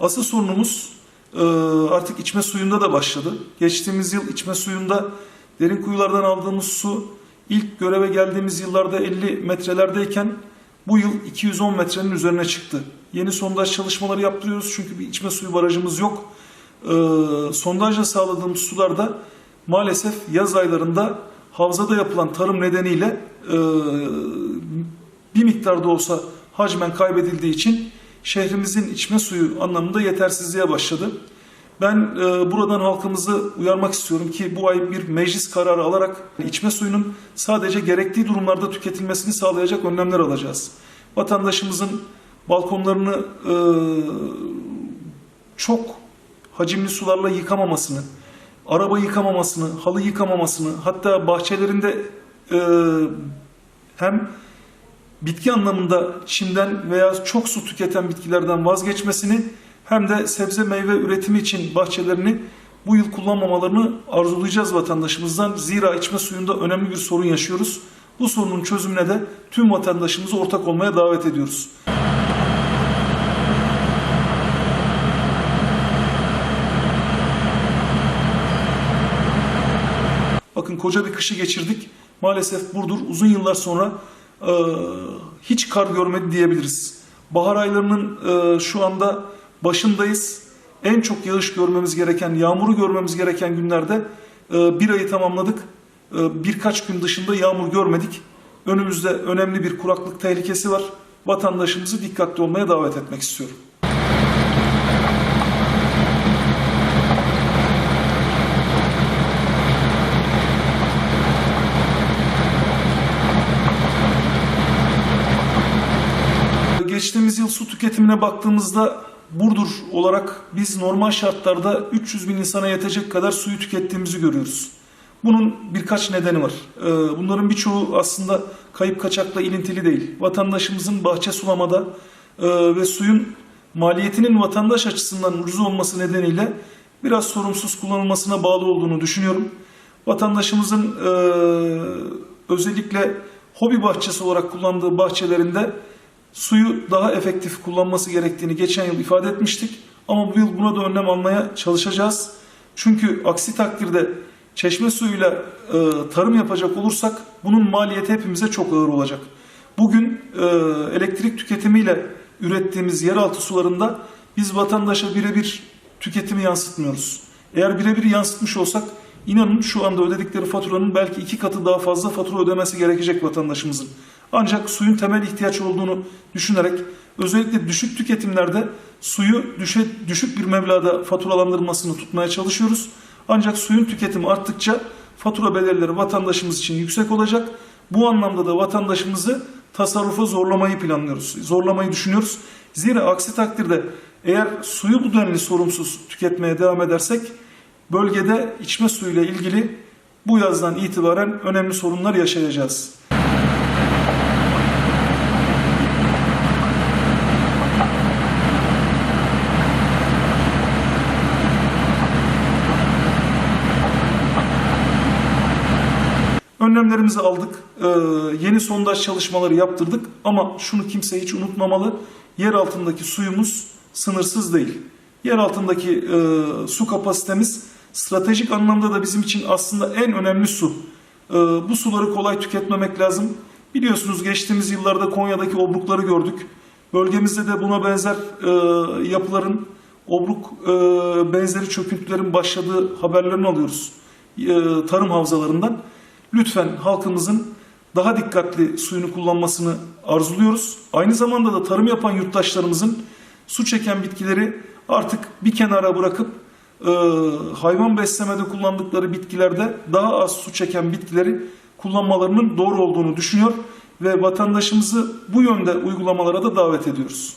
Asıl sorunumuz e, artık içme suyunda da başladı. Geçtiğimiz yıl içme suyunda derin kuyulardan aldığımız su ilk göreve geldiğimiz yıllarda 50 metrelerdeyken bu yıl 210 metrenin üzerine çıktı. Yeni sondaj çalışmaları yaptırıyoruz çünkü bir içme suyu barajımız yok. E, sondajla sağladığımız sularda maalesef yaz aylarında havzada yapılan tarım nedeniyle e, bir miktar da olsa hacmen kaybedildiği için şehrimizin içme suyu anlamında yetersizliğe başladı. Ben e, buradan halkımızı uyarmak istiyorum ki bu ay bir meclis kararı alarak içme suyunun sadece gerektiği durumlarda tüketilmesini sağlayacak önlemler alacağız. Vatandaşımızın balkonlarını e, çok hacimli sularla yıkamamasını, araba yıkamamasını, halı yıkamamasını, hatta bahçelerinde e, hem bitki anlamında çimden veya çok su tüketen bitkilerden vazgeçmesini hem de sebze meyve üretimi için bahçelerini bu yıl kullanmamalarını arzulayacağız vatandaşımızdan. Zira içme suyunda önemli bir sorun yaşıyoruz. Bu sorunun çözümüne de tüm vatandaşımızı ortak olmaya davet ediyoruz. Bakın koca bir kışı geçirdik. Maalesef Burdur uzun yıllar sonra e, hiç kar görmedi diyebiliriz. Bahar aylarının e, şu anda başındayız. En çok yağış görmemiz gereken, yağmuru görmemiz gereken günlerde e, bir ayı tamamladık. E, birkaç gün dışında yağmur görmedik. Önümüzde önemli bir kuraklık tehlikesi var. Vatandaşımızı dikkatli olmaya davet etmek istiyorum. Geçtiğimiz yıl su tüketimine baktığımızda Burdur olarak biz normal şartlarda 300 bin insana yetecek kadar suyu tükettiğimizi görüyoruz. Bunun birkaç nedeni var. Ee, Bunların birçoğu aslında kayıp kaçakla ilintili değil. Vatandaşımızın bahçe sulamada e, ve suyun maliyetinin vatandaş açısından ucuz olması nedeniyle biraz sorumsuz kullanılmasına bağlı olduğunu düşünüyorum. Vatandaşımızın e, özellikle hobi bahçesi olarak kullandığı bahçelerinde suyu daha efektif kullanması gerektiğini geçen yıl ifade etmiştik. Ama bu yıl buna da önlem almaya çalışacağız. Çünkü aksi takdirde çeşme suyuyla e, tarım yapacak olursak bunun maliyeti hepimize çok ağır olacak. Bugün e, elektrik tüketimiyle ürettiğimiz yeraltı sularında biz vatandaşa birebir tüketimi yansıtmıyoruz. Eğer birebir yansıtmış olsak inanın şu anda ödedikleri faturanın belki iki katı daha fazla fatura ödemesi gerekecek vatandaşımızın. Ancak suyun temel ihtiyaç olduğunu düşünerek özellikle düşük tüketimlerde suyu düşe, düşük bir meblağda faturalandırılmasını tutmaya çalışıyoruz. Ancak suyun tüketimi arttıkça fatura bedelleri vatandaşımız için yüksek olacak. Bu anlamda da vatandaşımızı tasarrufa zorlamayı planlıyoruz. Zorlamayı düşünüyoruz. Zira aksi takdirde eğer suyu bu denli sorumsuz tüketmeye devam edersek bölgede içme suyuyla ilgili bu yazdan itibaren önemli sorunlar yaşayacağız. Önlemlerimizi aldık. Ee, yeni sondaj çalışmaları yaptırdık. Ama şunu kimse hiç unutmamalı. Yer altındaki suyumuz sınırsız değil. Yer altındaki e, su kapasitemiz stratejik anlamda da bizim için aslında en önemli su. E, bu suları kolay tüketmemek lazım. Biliyorsunuz geçtiğimiz yıllarda Konya'daki obrukları gördük. Bölgemizde de buna benzer e, yapıların, obruk e, benzeri çöküntülerin başladığı haberlerini alıyoruz. Tarım havzalarından. Lütfen halkımızın daha dikkatli suyunu kullanmasını arzuluyoruz. Aynı zamanda da tarım yapan yurttaşlarımızın su çeken bitkileri artık bir kenara bırakıp e, hayvan beslemede kullandıkları bitkilerde daha az su çeken bitkileri kullanmalarının doğru olduğunu düşünüyor ve vatandaşımızı bu yönde uygulamalara da davet ediyoruz.